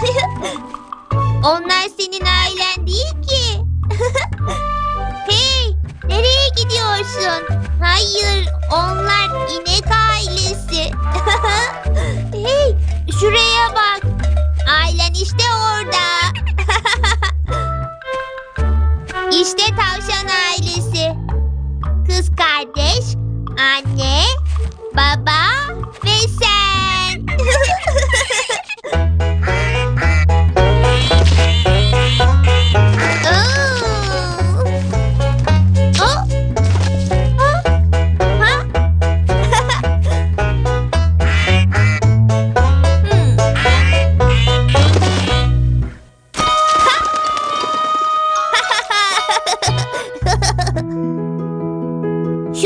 Onlar senin ailen değil ki. hey, nereye gidiyorsun? Hayır, onlar inek ailesi. hey, şuraya bak. Ailen işte orada. işte tavşan ailesi. Kız kardeş, anne, baba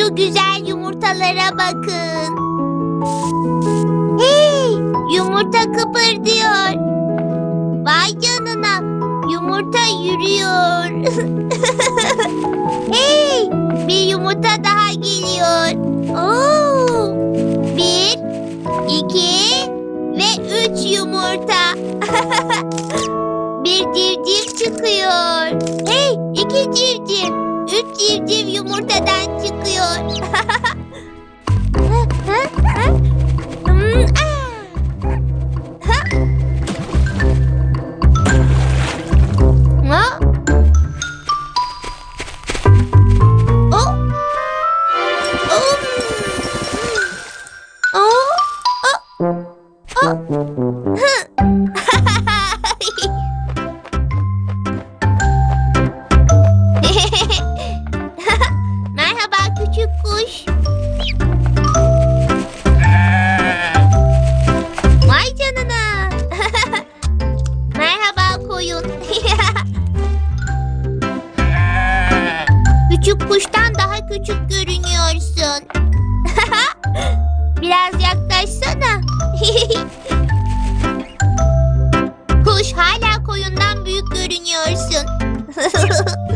Şu güzel yumurtalara bakın. Hey, yumurta kıpırdıyor. Vay canına, yumurta yürüyor. hey, bir yumurta daha geliyor. Oo, bir, iki ve üç yumurta. bir civciv çıkıyor. Hey, iki civciv. Üç civciv Merhaba küçük kuş. Vay canına. Merhaba koyun. küçük kuştan daha küçük görünüyorsun. Biraz yaklaşsana. Kuş hala koyundan büyük görünüyorsun.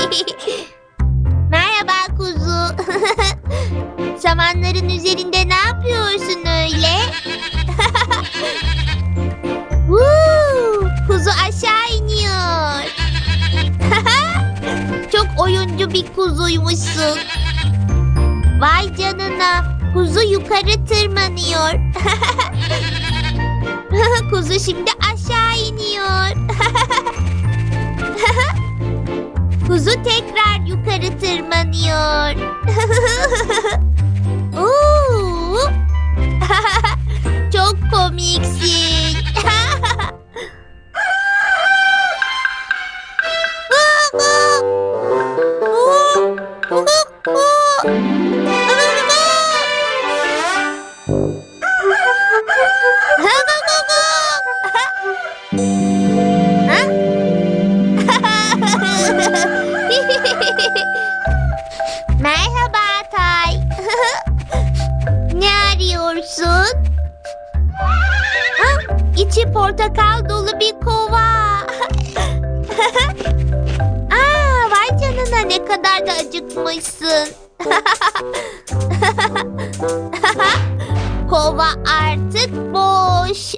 Merhaba kuzu. Samanların üzerinde ne yapıyorsun öyle? Woo! kuzu aşağı iniyor. Çok oyuncu bir kuzuymuşsun. Vay canına. Kuzu yukarı tırmanıyor. kuzu şimdi aşağı iniyor. Kuzu tekrar yukarı tırmanıyor. Oo! Çok komiksin. Merhaba İçi portakal dolu bir kova. Aa, vay canına ne kadar da acıkmışsın. kova artık boş.